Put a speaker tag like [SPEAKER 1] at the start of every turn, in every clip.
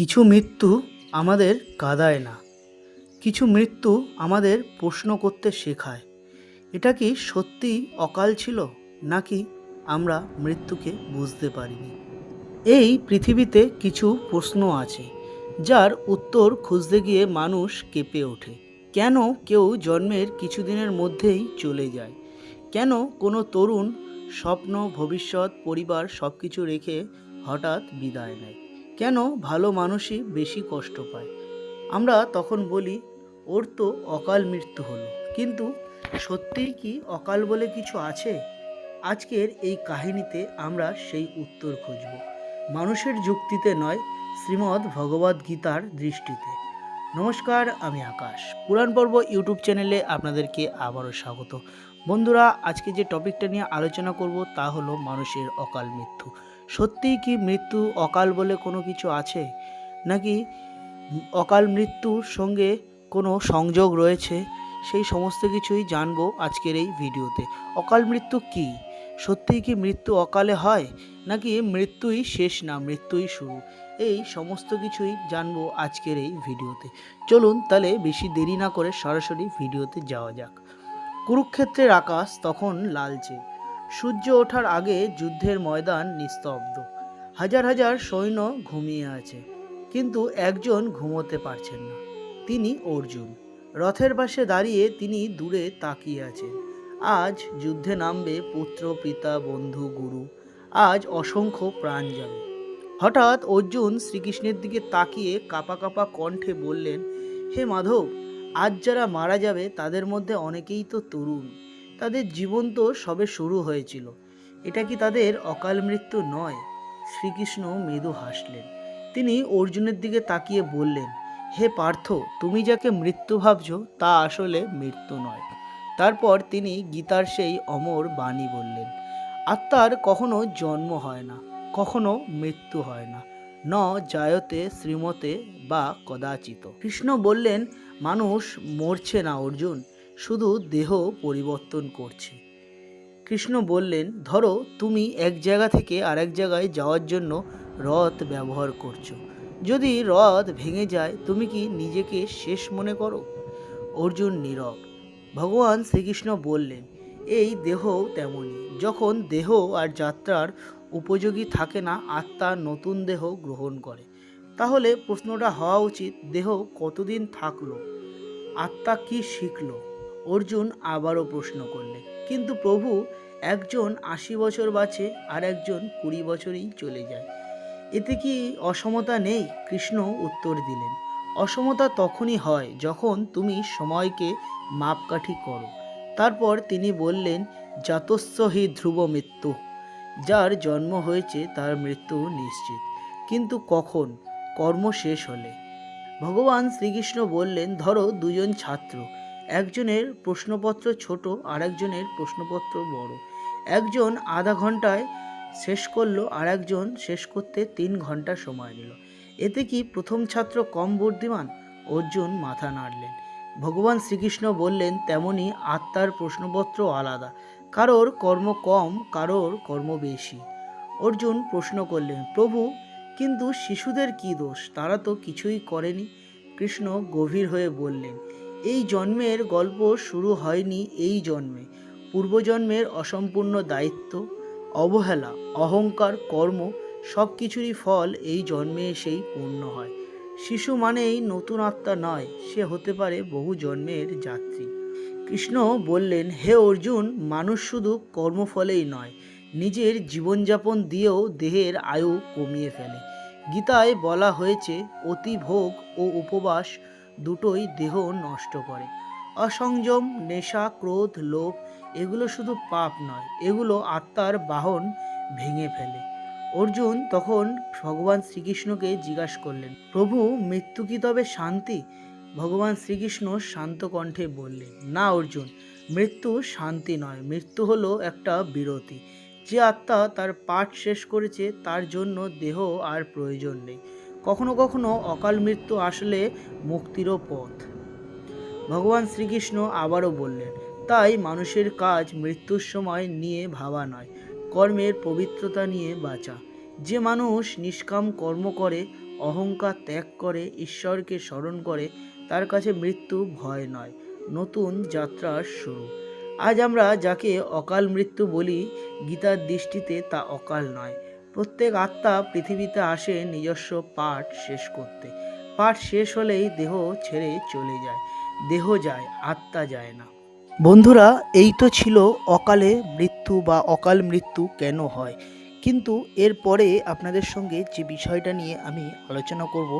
[SPEAKER 1] কিছু মৃত্যু আমাদের কাঁদায় না। কিছু মৃত্যু আমাদের প্রশ্ন করতে শেখায়। এটা কি সত্যিই অকাল ছিল, নাকি আমরা মৃত্যুকে বুঝতে পারিনি? এই পৃথিবীতে কিছু প্রশ্ন আছে, যার উত্তর খুঁজতে গিয়ে মানুষ কেঁপে ওঠে। কেন কেউ জন্মের কিছুদিনের মধ্যেই চলে যায়? কেন কোনো তরুণ স্বপ্ন, ভবিষ্যৎ, পরিবার সব কিছু রেখে হঠাৎ বিদায় নেয়? কেন ভালো মানুষই বেশি কষ্ট পায়? আমরা তখন বলি, ওর তো অকাল মৃত্যু হলো। কিন্তু সত্যিই কি অকাল বলে কিছু আছে? আজকের এই কাহিনীতে আমরা সেই উত্তর খুঁজব। মানুষের যুক্তিতে নয়, শ্রীমদ্ ভগবদ গীতার দৃষ্টিতে। নমস্কার, আমি আকাশ। পুরাণ পর্ব ইউটিউব চ্যানেলে আপনাদেরকে আবারও স্বাগত। বন্ধুরা, আজকে যে টপিকটা নিয়ে আলোচনা করব তা হলো মানুষের অকাল মৃত্যু। সত্যিই কি মৃত্যু অকাল বলে কোনো কিছু আছে? নাকি অকাল মৃত্যুর সঙ্গে কোনো সংযোগ রয়েছে? সেই সমস্ত কিছুই জানব আজকের এই ভিডিওতে। অকাল মৃত্যু কি? সত্যিই কি মৃত্যু অকালে হয়? নাকি মৃত্যুই শেষ না, মৃত্যুই শুরু? এই সমস্ত কিছুই জানব আজকের এই ভিডিওতে। চলুন তাহলে বেশি দেরি না করে সরাসরি ভিডিওতে যাওয়া যাক। কুরুক্ষেত্রের আকাশ তখন লালচে। সূর্য ওঠার আগে যুদ্ধের ময়দান নিস্তব্ধ। হাজার হাজার সৈন্য ঘুমিয়ে আছে, কিন্তু একজন ঘুমোতে পারছেন না। তিনি অর্জুন। রথের পাশে দাঁড়িয়ে তিনি দূরে তাকিয়ে আছেন। আজ যুদ্ধে নামবে পুত্র, পিতা, বন্ধু, গুরু। আজ অসংখ্য প্রাণ যাবে। হঠাৎ অর্জুন শ্রীকৃষ্ণের দিকে তাকিয়ে কাপা কাপা কণ্ঠে বললেন, হে মাধব, আজ যারা মারা যাবে তাদের মধ্যে অনেকেই তো তরুণ। তাদের জীবন তো সবে শুরু হয়েছিল। এটা কি তাদের অকাল মৃত্যু নয়? শ্রীকৃষ্ণ মৃদু হাসলেন। তিনি অর্জুনের দিকে তাকিয়ে বললেন, হে পার্থ, তুমি যাকে মৃত্যু ভাবছ, তা আসলে মৃত্যু নয়। তারপর তিনি গীতার সেই অমর বাণী বললেন, আত্মার কখনো জন্ম হয় না, কখনো মৃত্যু হয় না, ন জায়তে শ্রীমতে বা কদাচিত কৃষ্ণ বললেন, মানুষ মরছে না অর্জুন শুধু দেহ পরিবর্তন করছে। কৃষ্ণ বললেন, ধরো, তুমি এক জায়গা থেকে আরেক জায়গায় যাওয়ার জন্য রথ ব্যবহার করছ। যদি রথ ভেঙে যায়, তুমি কি নিজেকে শেষ মনে করো? অর্জুন নীরব। ভগবান শ্রীকৃষ্ণ বললেন, এই দেহ তেমনই। যখন দেহ আর যাত্রার উপযোগী থাকে না, আত্মা নতুন দেহ গ্রহণ করে। তাহলে প্রশ্নটা হওয়া উচিত, দেহ কতদিন থাকল? আত্মা কি শিখলো? অর্জুন আবারও প্রশ্ন করলেন কিন্তু প্রভু, একজন আশি বছর বাঁচে আর একজন কুড়ি বছরেই চলে যায়। এতে কি অসমতা নেই? কৃষ্ণ উত্তর দিলেন, অসমতা তখনই হয় যখন তুমি সময়কে মাপকাঠি করো। তারপর তিনি বললেন জাতস্য ধ্রুব মৃত্যু, যার জন্ম হয়েছে তার মৃত্যু নিশ্চিত। কিন্তু কখন? কর্ম শেষ হলে। ভগবান শ্রীকৃষ্ণ বললেন, ধরো দুজন ছাত্র একজনের প্রশ্নপত্র ছোট আর একজনের প্রশ্নপত্র বড়। একজন আধা ঘন্টায় শেষ করল আর একজন শেষ করতে তিন ঘণ্টা সময় নিল। এতে কি প্রথম ছাত্র কম বুদ্ধিমান? অর্জুন মাথা নাড়লেন। ভগবান শ্রীকৃষ্ণ বললেন, তেমনি আত্মার প্রশ্নপত্র আলাদা। কারোর কর্ম কম, কারোর কর্ম বেশি। অর্জুন প্রশ্ন করলেন, প্রভু, কিন্তু শিশুদের কি দোষ? তারা তো কিছুই করেনি। কৃষ্ণ গভীর হয়ে বললেন এই জন্মের গল্প শুরু হয়নি এই জন্মে। পূর্বজন্মের অসম্পূর্ণ দায়িত্ব, অবহেলা, অহংকার, কর্ম সব কিছুরই ফল এই জন্মে এসেই পূর্ণ হয়। শিশু মানেই নতুন আত্মা নয়, সে হতে পারে বহু জন্মের যাত্রী। কৃষ্ণ বললেন, হে অর্জুন, মানুষ শুধু কর্মফলেই নয়, নিজের জীবনযাপন দিয়েও দেহের আয়ু কমিয়ে ফেলে। গীতায় বলা হয়েছে অতিভোগ ও উপবাস দুটোই দেহ নষ্ট করে। অসংযম, নেশা, ক্রোধ, লোভ, এগুলো শুধু পাপ নয়, এগুলো আত্মার বাহন ভেঙে ফেলে। অর্জুন তখন ভগবান শ্রীকৃষ্ণকে জিজ্ঞাসা করলেন, প্রভু, মৃত্যু কি তবে শান্তি? ভগবান শ্রীকৃষ্ণ শান্ত কণ্ঠে বললেন, না, অর্জুন, মৃত্যু শান্তি নয়, মৃত্যু হলো একটা বিরতি। যে আত্মা তার পাঠ শেষ করেছে, তার জন্য দেহ আর প্রয়োজন নেই। কখনো কখনো অকাল মৃত্যু আসলে মুক্তিরও পথ। ভগবান শ্রীকৃষ্ণ আবারও বললেন, তাই মানুষের কাজ মৃত্যুর সময় নিয়ে ভাবা নয়, কর্মের পবিত্রতা নিয়ে বাঁচা। যে মানুষ নিষ্কাম কর্ম করে, অহংকার ত্যাগ করে, ঈশ্বরকে স্মরণ করে, তার কাছে মৃত্যু ভয় নয়, নতুন যাত্রার শুরু। আজ আমরা যাকে অকাল মৃত্যু বলি, গীতার দৃষ্টিতে তা অকাল নয় প্রত্যেক আত্মা পৃথিবীতে আসে নিজস্ব পাঠ শেষ করতে। পাঠ শেষ হলেই দেহ ছেড়ে চলে যায়। দেহ যায়, আত্মা যায় না। বন্ধুরা, এই তো ছিল অকালে মৃত্যু বা অকাল মৃত্যু কেন হয়? কিন্তু এরপরে আপনাদের সঙ্গে যে বিষয়টা নিয়ে আমি আলোচনা করব,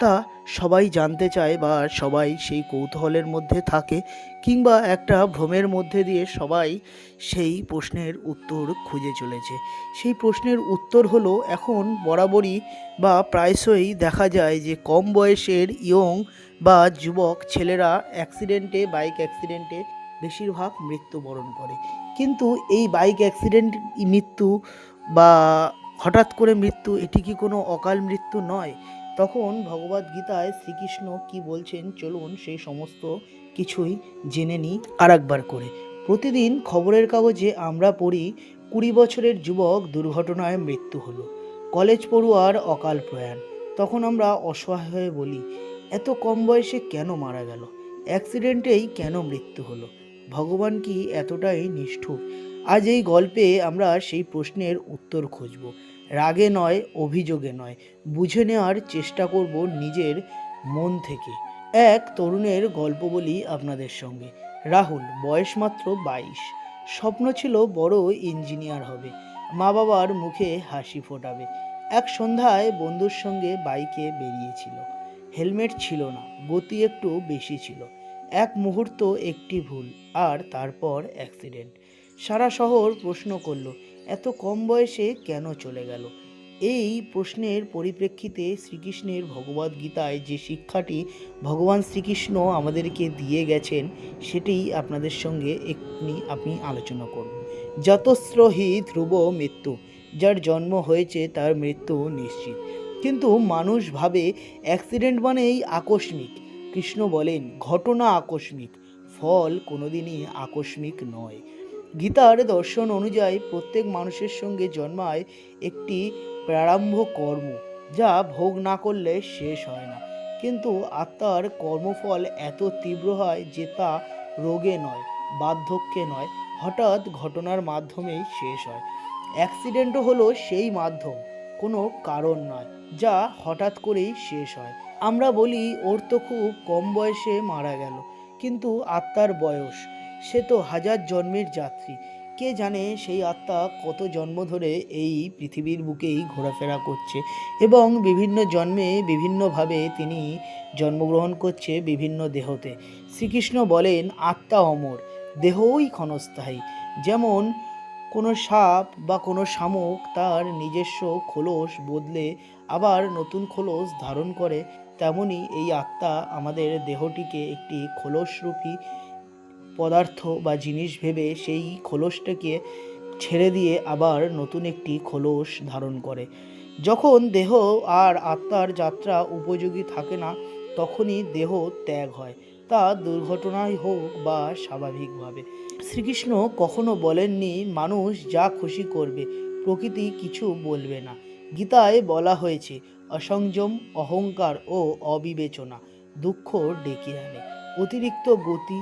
[SPEAKER 1] তা সবাই জানতে চায় বা সবাই সেই কৌতূহলের মধ্যে থাকে কিংবা একটা ভ্রমের মধ্যে দিয়ে সবাই সেই প্রশ্নের উত্তর খুঁজে চলেছে। সেই প্রশ্নের উত্তর হলো, এখন বরাবরই বা প্রায়শই দেখা যায় যে কম বয়সের ইয়ং বা যুবক ছেলেরা অ্যাক্সিডেন্টে, বাইক অ্যাক্সিডেন্টে বেশিরভাগ মৃত্যুবরণ করে। কিন্তু এই বাইক অ্যাক্সিডেন্ট, মৃত্যু বা হঠাৎ করে মৃত্যু, এটি কি কোনো অকাল মৃত্যু নয়? তখন ভগবদ গীতায় শ্রীকৃষ্ণ কি বলছেন চলুন সেই সমস্ত কিছুই জেনে নিই আর একবার করে। প্রতিদিন খবরের কাগজে আমরা পড়ি, কুড়ি বছরের যুবক দুর্ঘটনায় মৃত্যু হলো, কলেজ পড়ুয়ার অকাল প্রয়াণ। তখন আমরা অসহায় হয়ে বলি, এত কম বয়সে কেন মারা গেল? অ্যাক্সিডেন্টেই কেন মৃত্যু হলো? ভগবান কি এতটাই নিষ্ঠুর? আজ এই গল্পে আমরা সেই প্রশ্নের উত্তর খুঁজব। রাগে নয়, অভিযোগে নয়। বুঝে নেওয়ার চেষ্টা করব নিজের মন থেকে। এক তরুণের গল্প বলি আপনাদের সঙ্গে। রাহুল, বয়স মাত্র বাইশ। স্বপ্ন ছিল বড় ইঞ্জিনিয়ার হবে। মা বাবার মুখে হাসি ফোটাবে। এক সন্ধ্যায় বন্ধুর সঙ্গে বাইকে বেরিয়েছিল। হেলমেট ছিল না, গতি একটু বেশি ছিল। এক মুহূর্ত একটি ভুল, আর তারপর অ্যাক্সিডেন্ট। সারা শহর প্রশ্ন করল, এত কম বয়সে কেন চলে গেল? এই প্রশ্নের পরিপ্রেক্ষিতে শ্রীকৃষ্ণের ভগবদ গীতায় যে শিক্ষাটি ভগবান শ্রীকৃষ্ণ আমাদেরকে দিয়ে গেছেন, সেটি আপনাদের সঙ্গে একটি আপনি আলোচনা করব। যতস্র হি ধ্রুব মৃত্যু, যার জন্ম হয়েছে তার মৃত্যু নিশ্চিত। কিন্তু মানুষ ভাবে অ্যাক্সিডেন্ট মানেই আকস্মিক। কৃষ্ণ বলেন, ঘটনা আকস্মিক, ফল কোনোদিনই আকস্মিক নয়। গীতার দর্শন অনুযায়ী প্রত্যেক মানুষের সঙ্গে জন্মায় একটি প্রারম্ভ কর্ম, যা ভোগ না করলে শেষ হয় না। কিন্তু আত্মার কর্মফল এত তীব্র হয় যে তা রোগে নয়, বার্ধক্যে নয়, হঠাৎ ঘটনার মাধ্যমেই শেষ হয়। অ্যাক্সিডেন্টও হলো সেই মাধ্যম, কোনো কারণ নয়, যা হঠাৎ করেই শেষ হয়। আমরা বলি, ওর তো খুব কম বয়সে মারা গেল, কিন্তু আত্মার বয়স। সে তো হাজার জন্মের যাত্রী। কে জানে সেই আত্মা কত জন্ম ধরে এই পৃথিবীর বুকেই ঘোরাফেরা করছে এবং বিভিন্ন জন্মে বিভিন্নভাবে তিনি জন্মগ্রহণ করছে বিভিন্ন দেহতে। শ্রীকৃষ্ণ বলেন, আত্মা অমর, দেহই ক্ষণস্থায়ী। যেমন কোনো সাপ বা কোনো শামুক তার নিজস্ব খোলস বদলে আবার নতুন খোলস ধারণ করে, তেমনি এই আত্মা আমাদের দেহটিকে একটি খোলসরূপী পদার্থ বা জিনিস ভেবে সেই খোলসটাকে ছেড়ে দিয়ে আবার নতুন একটি খোলস ধারণ করে। যখন দেহ আর আত্মার যাত্রা উপযোগী থাকে না, তখনই দেহ ত্যাগ হয়। তা দুর্ঘটনাই হোক বা স্বাভাবিকভাবে। শ্রীকৃষ্ণ কখনো বলেননি, মানুষ যা খুশি করবে, প্রকৃতি কিছু বলবে না। গীতায় বলা হয়েছে, অসংযম, অহংকার ও অবিবেচনা দুঃখ ডেকে আনে। অতিরিক্ত গতি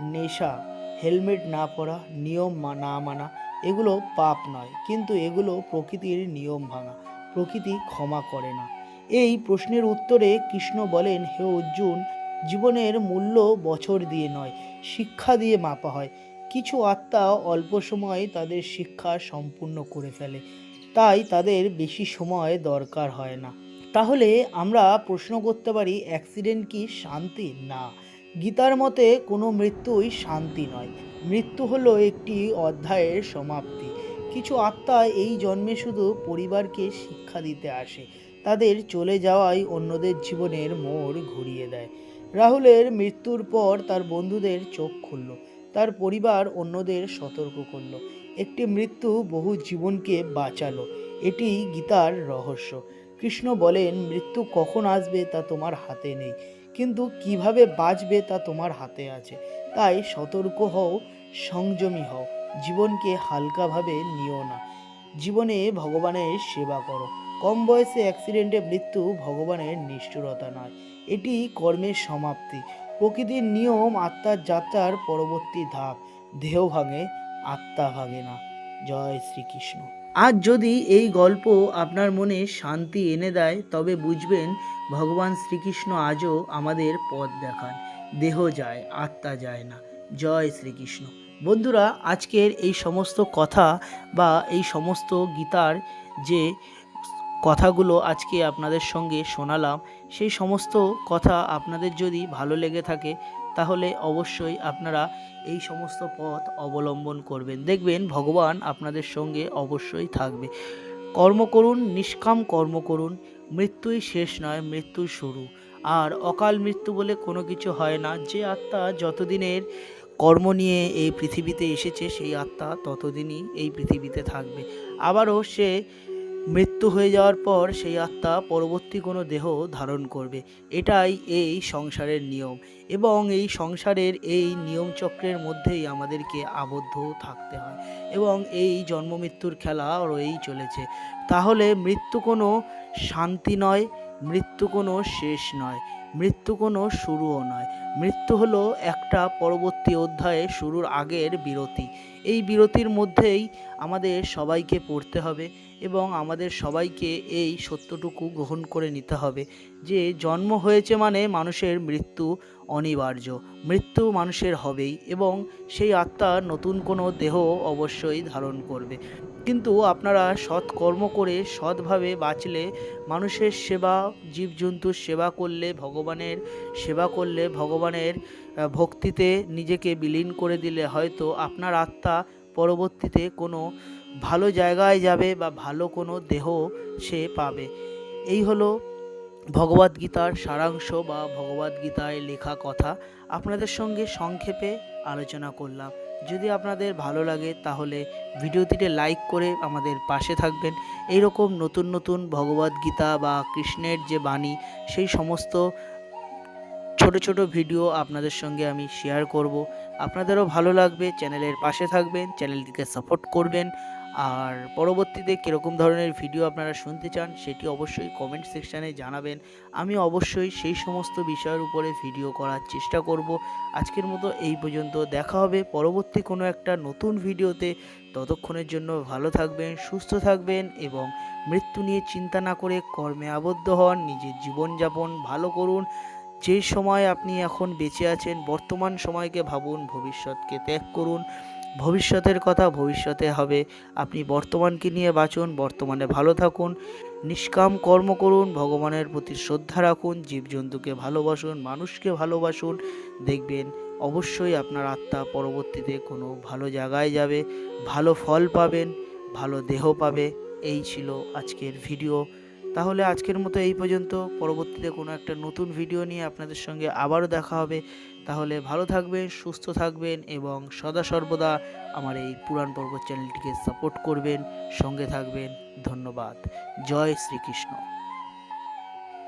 [SPEAKER 1] নেশা, হেলমেট না পরা, নিয়ম না মানা, এগুলো পাপ নয়। কিন্তু এগুলো প্রকৃতির নিয়ম ভাঙা, প্রকৃতি ক্ষমা করে না। এই প্রশ্নের উত্তরে কৃষ্ণ বলেন, হে অর্জুন, জীবনের মূল্য বছর দিয়ে নয়, শিক্ষা দিয়ে মাপা হয়। কিছু আত্মা অল্প সময়ে তাদের শিক্ষা সম্পূর্ণ করে ফেলে। তাই তাদের বেশি সময় দরকার হয় না। তাহলে আমরা প্রশ্ন করতে পারি, অ্যাক্সিডেন্ট কি শান্তি? না। গীতার মতে কোনো মৃত্যুই শান্তি নয়। মৃত্যু হলো একটি অধ্যায়ের সমাপ্তি। কিছু আত্মা এই জন্মে শুধু পরিবারকে শিক্ষা দিতে আসে। তাদের চলে যাওয়াই অন্যদের জীবনের মোড় ঘুরিয়ে দেয়। রাহুলের মৃত্যুর পর তার বন্ধুদের চোখ খুলল। তার পরিবার অন্যদের সতর্ক করল। একটি মৃত্যু বহু জীবনকে বাঁচালো। এটি গীতার রহস্য। কৃষ্ণ বলেন, মৃত্যু কখন আসবে তা তোমার হাতে নেই। কিন্তু কীভাবে বাঁচবে তা তোমার হাতে আছে। তাই সতর্ক হও, সংযমী হও, জীবনকে হালকাভাবে নিও না। জীবনে ভগবানের সেবা করো। কম বয়সে অ্যাক্সিডেন্টে মৃত্যু ভগবানের নিষ্ঠুরতা নয়। এটি কর্মের সমাপ্তি। প্রকৃতির নিয়ম আত্মার যাত্রার পরবর্তী ধাপ। দেহ ভাঙে, আত্মা ভাঙে না। জয় শ্রীকৃষ্ণ। আজ যদি এই গল্প আপনার মনে শান্তি এনে দেয়, তবে বুঝবেন ভগবান শ্রীকৃষ্ণ আজও আমাদের পথ দেখান। দেহ যায়, আত্মা যায় না। জয় শ্রীকৃষ্ণ। বন্ধুরা, আজকের এই সমস্ত কথা বা এই সমস্ত গীতার যে কথাগুলো আজকে আপনাদের সঙ্গে শোনালাম, সেই সমস্ত কথা আপনাদের যদি ভালো লেগে থাকে তাহলে অবশ্যই আপনারা এই সমস্ত পথ অবলম্বন করবেন। দেখবেন ভগবান আপনাদের সঙ্গে অবশ্যই থাকবে। কর্ম করুন, নিষ্কাম কর্ম করুন, মৃত্যুই শেষ নয়, মৃত্যুই শুরু। আর অকাল মৃত্যু বলে কোনো কিছু হয় না। যে আত্মা যতদিনের কর্ম নিয়ে এই পৃথিবীতে এসেছে, সেই আত্মা ততদিনই এই পৃথিবীতে থাকবে। আবারও সে মৃত্যু হয়ে যাওয়ার পর সেই আত্মা পরবর্তী কোনো দেহ ধারণ করবে। এটাই এই সংসারের নিয়ম এবং এই সংসারের এই নিয়ম চক্রের মধ্যেই আমাদেরকে আবদ্ধ থাকতে হয় এবং এই জন্ম মৃত্যুর খেলা রয়েই চলেছে। তাহলে মৃত্যু কোনো শান্তি নয়, মৃত্যু কোনো শেষ নয়, মৃত্যু কোনো শুরুও নয়। মৃত্যু হলো একটা পরবর্তী অধ্যায়ে শুরুর আগের বিরতি। এই বিরতির মধ্যেই আমাদের সবাইকে পড়তে হবে। এবং আমাদের সবাইকে এই সত্যটুকু গ্রহণ করে নিতে হবে। যে জন্ম হয়েছে মানে মানুষের মৃত্যু অনিবার্য। মৃত্যু মানুষের হবেই এবং সেই আত্মা নতুন কোনো দেহ অবশ্যই ধারণ করবে। কিন্তু আপনারা সৎ কর্ম করে সৎভাবে বাঁচলে মানুষের সেবা, জীবজন্তুর সেবা করলে ভগবানের সেবা করলে ভগবানের ভক্তিতে নিজেকে বিলীন করে দিলে হয়তো আপনার আত্মা পরবর্তীতে কোনো ভালো জায়গায় যাবে বা ভালো কোনো দেহ সে পাবে। এই হলো ভগবদ্গীতার সারাংশ বা ভগবদ্গীতায় লেখা কথা। আপনাদের সঙ্গে সংক্ষেপে আলোচনা করলাম। যদি আপনাদের ভালো লাগে তাহলে ভিডিওটিতে লাইক করে আমাদের পাশে থাকবেন। এই রকম নতুন নতুন ভগবদ্গীতা বা কৃষ্ণের যে বাণী, সেই সমস্ত ছোট ছোট ভিডিও আপনাদের সঙ্গে আমি শেয়ার করব। আপনাদেরও ভালো লাগবে চ্যানেলের পাশে থাকবেন চ্যানেলটিকে সাপোর্ট করবেন। আর পরবর্তীতে কীরকম ধরনের ভিডিও আপনারা শুনতে চান সেটি অবশ্যই কমেন্ট সেকশানে জানাবেন। আমি অবশ্যই সেই সমস্ত বিষয়ের উপরে ভিডিও করার চেষ্টা করব। আজকের মতো এই পর্যন্ত দেখা হবে পরবর্তী কোনো একটা নতুন ভিডিওতে। ততক্ষণের জন্য ভালো থাকবেন, সুস্থ থাকবেন এবং মৃত্যু নিয়ে চিন্তা না করে কর্মে আবদ্ধ হন, নিজের জীবনযাপন ভালো করুন। যে সময় আপনি এখন বেঁচে আছেন, বর্তমান সময়কে ভাবুন, ভবিষ্যৎকে ত্যাগ করুন। ভবিষ্যতের কথা ভবিষ্যতে হবে। আপনি বর্তমানকে নিয়ে বাঁচুন, বর্তমানে ভালো থাকুন, নিষ্কাম কর্ম করুন, ভগবানের প্রতি শ্রদ্ধা রাখুন, জীবজন্তুকে ভালোবাসুন, মানুষকে ভালোবাসুন। দেখবেন অবশ্যই আপনার আত্মা পরবর্তীতে কোনো ভালো জায়গায় যাবে, ভালো ফল পাবেন, ভালো দেহ পাবে। এই ছিল আজকের ভিডিও তাহলে আজকের মতো এই পর্যন্ত। পরবর্তীতে কোনো একটা নতুন ভিডিও নিয়ে আপনাদের সঙ্গে আবারও দেখা হবে। তাহলে ভালো থাকবেন, সুস্থ থাকবেন এবং সদা সর্বদা আমার এই পুরাণ পর্ব চ্যানেলটিকে সাপোর্ট করবেন, সঙ্গে থাকবেন। ধন্যবাদ। জয় শ্রীকৃষ্ণ।